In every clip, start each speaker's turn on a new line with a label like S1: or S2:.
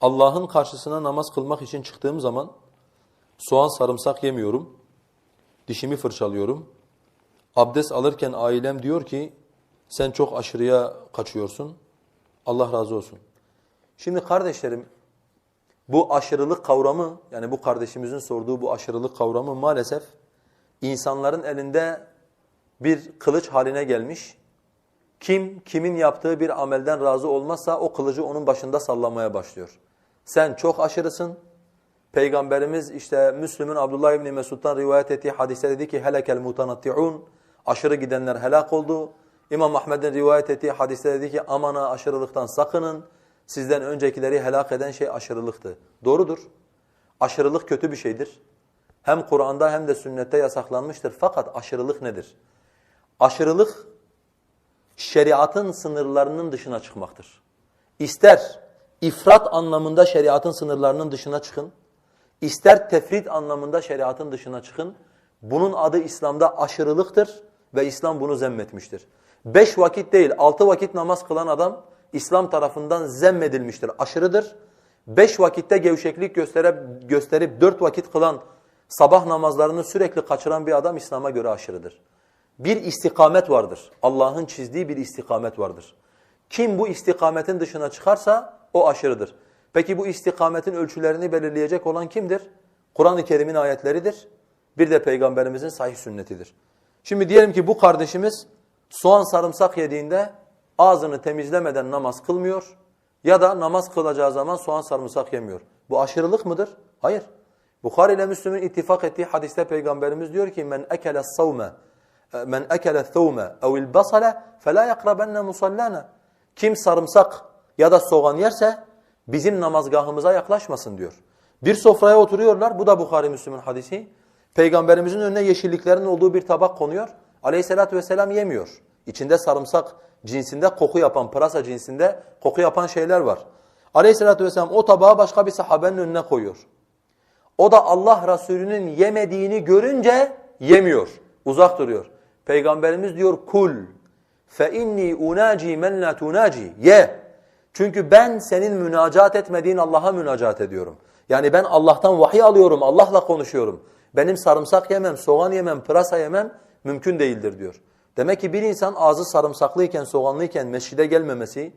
S1: Allah'ın karşısına namaz kılmak için çıktığım zaman soğan sarımsak yemiyorum. Dişimi fırçalıyorum. Abdest alırken ailem diyor ki sen çok aşırıya kaçıyorsun. Allah razı olsun. Şimdi kardeşlerim bu aşırılık kavramı yani bu kardeşimizin sorduğu bu aşırılık kavramı maalesef insanların elinde bir kılıç haline gelmiş. Kim kimin yaptığı bir amelden razı olmazsa o kılıcı onun başında sallamaya başlıyor. Sen çok aşırısın. Peygamberimiz işte Müslüm'ün Abdullah İbni Mesud'dan rivayet ettiği hadiste dedi ki helekel mutanatti'un aşırı gidenler helak oldu. İmam Ahmed'in rivayet ettiği hadiste dedi ki amana aşırılıktan sakının. Sizden öncekileri helak eden şey aşırılıktı. Doğrudur. Aşırılık kötü bir şeydir. Hem Kur'an'da hem de sünnette yasaklanmıştır. Fakat aşırılık nedir? Aşırılık şeriatın sınırlarının dışına çıkmaktır. İster ifrat anlamında şeriatın sınırlarının dışına çıkın, ister tefrit anlamında şeriatın dışına çıkın. Bunun adı İslam'da aşırılıktır ve İslam bunu zemmetmiştir. Beş vakit değil, altı vakit namaz kılan adam İslam tarafından zemmedilmiştir, aşırıdır. Beş vakitte gevşeklik gösterip, gösterip dört vakit kılan, sabah namazlarını sürekli kaçıran bir adam İslam'a göre aşırıdır. Bir istikamet vardır. Allah'ın çizdiği bir istikamet vardır. Kim bu istikametin dışına çıkarsa o aşırıdır. Peki bu istikametin ölçülerini belirleyecek olan kimdir? Kur'an-ı Kerim'in ayetleridir. Bir de Peygamberimizin sahih sünnetidir. Şimdi diyelim ki bu kardeşimiz soğan sarımsak yediğinde ağzını temizlemeden namaz kılmıyor ya da namaz kılacağı zaman soğan sarımsak yemiyor. Bu aşırılık mıdır? Hayır. Bukhari ile Müslüm'ün ittifak ettiği hadiste Peygamberimiz diyor ki men ekele savme men ekele thawme ev'il basala fela yakrabenne musallana. Kim sarımsak ya da soğan yerse bizim namazgahımıza yaklaşmasın diyor. Bir sofraya oturuyorlar. Bu da Bukhari Müslüm'ün hadisi. Peygamberimizin önüne yeşilliklerin olduğu bir tabak konuyor. Aleyhissalatü vesselam yemiyor. İçinde sarımsak cinsinde koku yapan, pırasa cinsinde koku yapan şeyler var. Aleyhissalatü vesselam o tabağı başka bir sahabenin önüne koyuyor. O da Allah Resulü'nün yemediğini görünce yemiyor. Uzak duruyor. Peygamberimiz diyor kul fe inni unaci men la tunaci ye. Çünkü ben senin münacat etmediğin Allah'a münacat ediyorum. Yani ben Allah'tan vahiy alıyorum, Allah'la konuşuyorum. Benim sarımsak yemem, soğan yemem, pırasa yemem mümkün değildir diyor. Demek ki bir insan ağzı sarımsaklıyken, soğanlıyken mescide gelmemesi,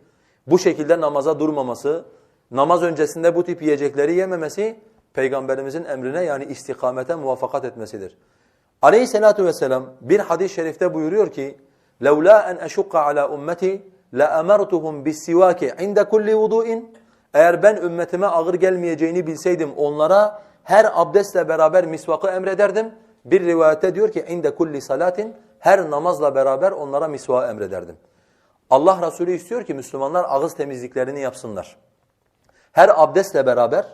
S1: bu şekilde namaza durmaması, namaz öncesinde bu tip yiyecekleri yememesi peygamberimizin emrine yani istikamete muvaffakat etmesidir. Aleyhissalatu vesselam bir hadis-i şerifte buyuruyor ki: "Levla en eşukka ala ummeti la amartuhum biswaki inda kulli vudu'in eğer ben ümmetime ağır gelmeyeceğini bilseydim onlara her abdestle beraber misvakı emrederdim. Bir rivayette diyor ki inde kulli salatin her namazla beraber onlara misvağı emrederdim. Allah Resulü istiyor ki Müslümanlar ağız temizliklerini yapsınlar. Her abdestle beraber,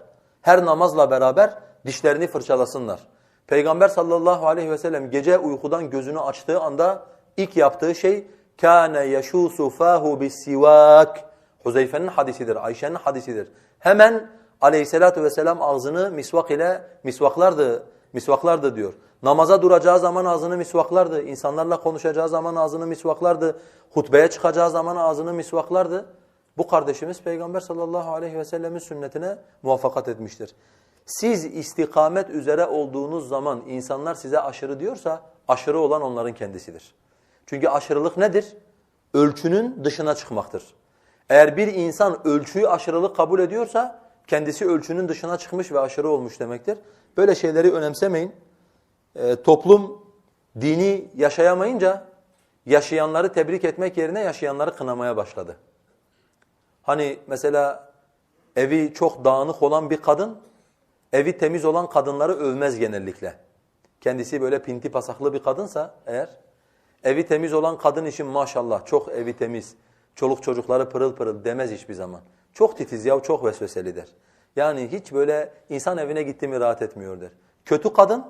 S1: her namazla beraber dişlerini fırçalasınlar. Peygamber sallallahu aleyhi ve sellem gece uykudan gözünü açtığı anda ilk yaptığı şey kâne yeşûsu fâhu bis-sivâk. Huzeyfe'nin hadisidir, Ayşe'nin hadisidir. Hemen aleyhissalatu vesselam ağzını misvak ile misvaklardı, misvaklardı diyor. Namaza duracağı zaman ağzını misvaklardı, insanlarla konuşacağı zaman ağzını misvaklardı, hutbeye çıkacağı zaman ağzını misvaklardı. Bu kardeşimiz Peygamber sallallahu aleyhi ve sellemin sünnetine muvaffakat etmiştir. Siz istikamet üzere olduğunuz zaman insanlar size aşırı diyorsa aşırı olan onların kendisidir. Çünkü aşırılık nedir? Ölçünün dışına çıkmaktır. Eğer bir insan ölçüyü aşırılık kabul ediyorsa kendisi ölçünün dışına çıkmış ve aşırı olmuş demektir. Böyle şeyleri önemsemeyin. Ee, toplum dini yaşayamayınca yaşayanları tebrik etmek yerine yaşayanları kınamaya başladı. Hani mesela evi çok dağınık olan bir kadın evi temiz olan kadınları övmez genellikle. Kendisi böyle pinti pasaklı bir kadınsa eğer, evi temiz olan kadın için maşallah çok evi temiz, çoluk çocukları pırıl pırıl demez hiçbir zaman. Çok titiz ya çok vesveseli der. Yani hiç böyle insan evine gitti mi rahat etmiyor der. Kötü kadın,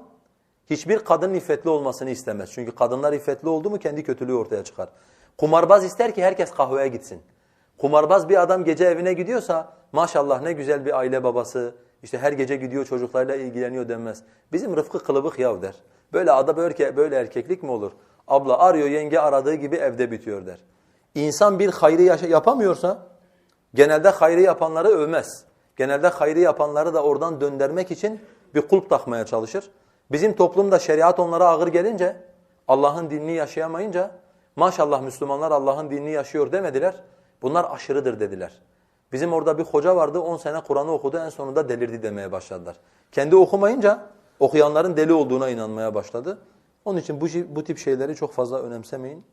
S1: hiçbir kadının iffetli olmasını istemez. Çünkü kadınlar iffetli oldu mu kendi kötülüğü ortaya çıkar. Kumarbaz ister ki herkes kahveye gitsin. Kumarbaz bir adam gece evine gidiyorsa maşallah ne güzel bir aile babası, işte her gece gidiyor çocuklarla ilgileniyor denmez. Bizim Rıfkı kılıbık yav der. Böyle ada böyle, böyle erkeklik mi olur? Abla arıyor yenge aradığı gibi evde bitiyor der. İnsan bir hayrı yapamıyorsa genelde hayrı yapanları övmez. Genelde hayrı yapanları da oradan döndürmek için bir kulp takmaya çalışır. Bizim toplumda şeriat onlara ağır gelince, Allah'ın dinini yaşayamayınca, maşallah Müslümanlar Allah'ın dinini yaşıyor demediler. Bunlar aşırıdır dediler. Bizim orada bir hoca vardı 10 sene Kur'an'ı okudu en sonunda delirdi demeye başladılar. Kendi okumayınca okuyanların deli olduğuna inanmaya başladı. Onun için bu, bu tip şeyleri çok fazla önemsemeyin.